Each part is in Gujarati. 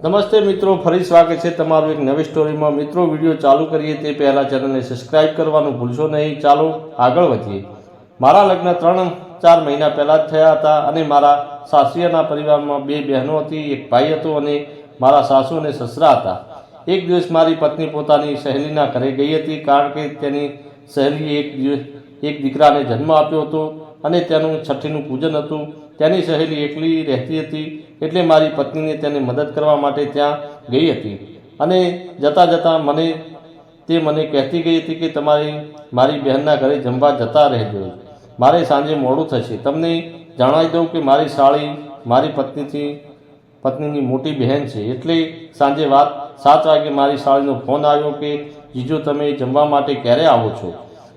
નમસ્તે મિત્રો, ફરી સ્વાગત છે તમારું એક નવી સ્ટોરીમાં. મિત્રો, વીડિયો ચાલુ કરીએ તે પહેલાં ચેનલને સબસ્ક્રાઇબ કરવાનું ભૂલશો નહીં. ચાલો આગળ વધીએ. મારા લગ્ન ત્રણ, ચાર મહિના પહેલાં જ થયા હતા અને મારા સાસરીના પરિવારમાં બે બહેનો હતી, એક ભાઈ હતો અને મારા સાસુ અને સસરા હતા. એક દિવસ મારી પત્ની પોતાની સહેલીના ઘરે ગઈ હતી, કારણ કે તેની સહેલીએ એક દિવસ એક દીકરાને જન્મ આપ્યો હતો. અને તેનું છઠ્ઠીનું પૂજન હતું. તેની સહેલી એકલી રહેતી હતી. એટલે મારી પત્નીને તેને મદદ કરવા માટે ત્યાં ગઈ હતી. અને જતાં જતાં મને, તે મને કહેતી ગઈ હતી કે તમારી, મારી બહેનના ઘરે જમવા જતા રહેજો. મારે સાંજે મોડું થશે. તમને જણાવી દઉં કે મારી સાળી, મારી પત્નીથી, પત્નીની મોટી બહેન છે. એટલે સાંજે વાત, સાત વાગે મારી સાળીનો ફોન આવ્યો કે, જીજો તમે જમવા માટે ક્યારે આવો છો?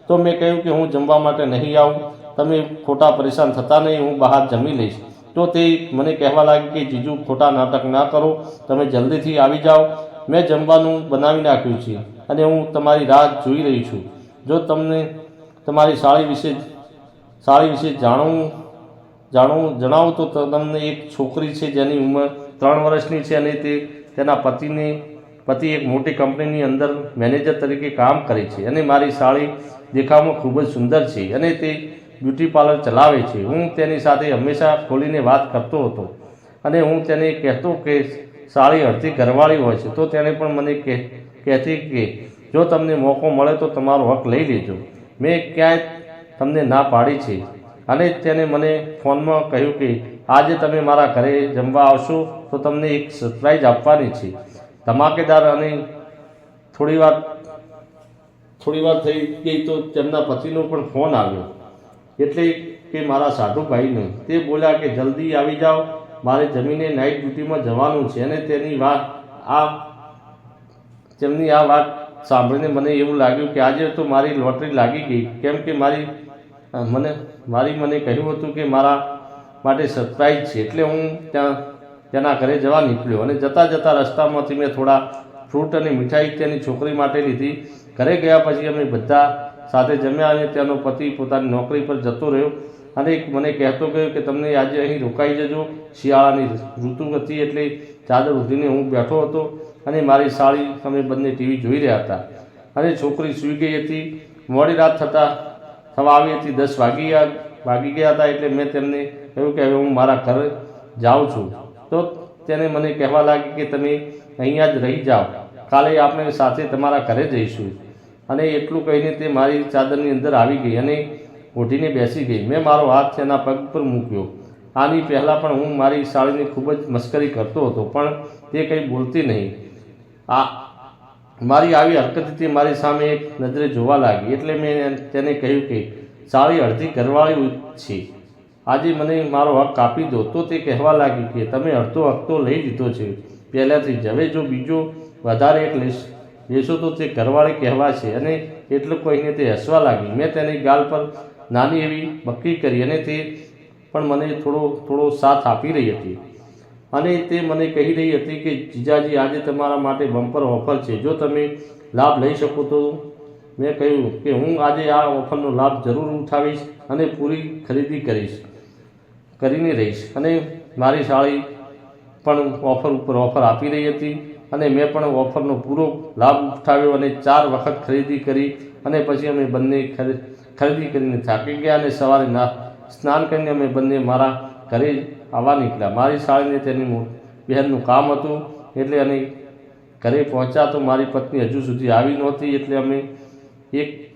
તો મેં કહ્યું કે હું જમવા માટે નહીં આવું. તમે ખોટા પરેશાન થતા નહીં, હું બહાર જમી લઈશ. તો તે મને કહેવા લાગી કે, જીજુ, ખોટા નાટક ના કરો, તમે જલ્દીથી આવી જાઓ. મેં જમવાનું બનાવી નાખ્યું છે અને હું તમારી રાહ જોઈ રહી છું. જો તમને તમારી સાળી વિશે સાળી વિશે જાણવું જાણવું, જણાવું, તો તમને એક છોકરી છે જેની ઉંમર ત્રણ વર્ષની છે અને તે તેના પતિને, પતિ એક મોટી કંપનીની અંદર મેનેજર તરીકે કામ કરે છે. અને મારી સાળી દેખાવમાં ખૂબ જ સુંદર છે અને તે બ્યુટી પાર્લર ચલાવે છે. હું તેની સાથે હંમેશા ખોલીને વાત કરતો હતો અને હું તેને કહેતો કે સાળી અડધી ઘરવાળી હોય છે, તો તેણે પણ મને કહે, કહેતી કે જો તમને મોકો મળે તો તમારો હક લઈ લેજો. મેં ક્યાંય તમને ના પાડી છે. અને તેને મને ફોનમાં કહ્યું કે આજે તમે મારા ઘરે જમવા આવશો તો તમને એક સરપ્રાઈઝ આપવાની છે. ધમાકેદાર અને થોડી વાર થોડી વાર થઈ ગઈ તો તેમના પતિનો પણ ફોન આવ્યો. એટલે કે મારા સાધુભાઈનો. તે બોલ્યા કે, જલ્દી આવી જાઓ. મારે જમીને નાઇટ ડ્યુટીમાં જવાનું છે અને તેની વાત, આ, તેમની આ વાત સાંભળીને મને એવું લાગ્યું કે આજે તો મારી લોટરી લાગી ગઈ. કેમ કે મારી મને મારી મને કહ્યું હતું કે મારા માટે સરપ્રાઈઝ છે. એટલે હું ત્યાં, તેના ઘરે જવા નીકળ્યો અને જતાં જતાં રસ્તામાંથી મેં થોડા ફ્રૂટ અને મીઠાઈ તેની છોકરી માટે લીધી. ઘરે ગયા પછી અમે બધા સાથે જમ્યા અને તેનો પતિ પોતાની નોકરી પર જતો રહ્યો. અને મને કહેતો ગયો કે તમને આજે અહીં રોકાઈ જજો. શિયાળાની ઋતુ હતી એટલે ચાદર ઉધીને હું બેઠો હતો અને મારી સાળી અમે બંને ટીવી જોઈ રહ્યા હતા. અને છોકરી સૂઈ ગઈ હતી. મોડી રાત થતાં થવા આવી હતી. દસ વાગી વાગી ગયા હતા એટલે મેં તેમને કહ્યું કે હવે હું મારા ઘરે જાઉં છું. તો તેને મને કહેવા લાગી કે તમે અહીંયા જ રહી જાઓ. કાલે આપણે સાથે તમારા ઘરે જઈશું. અને એટલું કહીને તે મારી ચાદરની અંદર આવી ગઈ અને ઓઢીને બેસી ગઈ. મેં મારો હાથ તેના પગ પર મૂક્યો. આની પહેલાં પણ હું મારી સાળીની ખૂબ જ મસ્કરી કરતો હતો, પણ તે કંઈ બોલતી નહીં. આ, મારી આવી હરકતથી તે મારી સામે એક નજરે જોવા લાગી, એટલે મેં તેને કહ્યું કે, સાળી અડધી ઘરવાળી છે. આજે મને મારો હક કાપી દો. તો તે કહેવા લાગી કે, તમે અડધો હક તો લઈ લીધો છે. પહેલાંથી જ. હવે જો બીજો વધારે એક લેશ લેશો તો તે ઘરવાળી કહેવાશે અને એટલું કહીને તે હસવા લાગી. મેં તેની ગાલ પર નાની એવી બક્કી કરી અને તે પણ મને થોડો થોડો સાથ આપી રહી હતી. અને તે મને કહી રહી હતી કે, જીજાજી, આજે તમારા માટે બમ્પર ઓફર છે. જો તમે લાભ લઈ શકો તો મેં કહ્યું કે હું આજે આ ઓફરનો લાભ જરૂર ઉઠાવીશ અને પૂરી ખરીદી કરીશ, કરીને રહીશ. અને મારી સાળી પણ ઓફર ઉપર ઓફર આપી રહી હતી. અને મેં પણ ઓફરનો પૂરો લાભ ઉઠાવ્યો અને ચાર વખત ખરીદી કરી અને પછી અમે બંને ખરી- ખરીદી કરીને થાકી ગયા અને સવારે ના, સ્નાન કરીને અમે બંને મારા ઘરે આવવા નીકળ્યા. મારી સાળીને તેની બહેનનું કામ હતું એટલે અને ઘરે પહોંચ્યા તો મારી પત્ની હજુ સુધી આવી નહોતી એટલે અમે એક,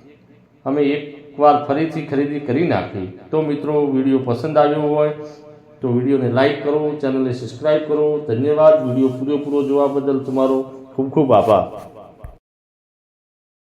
અમે એકવાર ફરીથી ખરીદી કરી નાખી. તો મિત્રો, વીડિયો પસંદ આવ્યો હોય તો વિડીયોને લાઇક કરો, ચેનલને સબસ્ક્રાઈબ કરો. ધન્યવાદ. વીડિયો પૂરેપૂરો જોવા બદલ તમારો ખૂબ ખૂબ આભાર.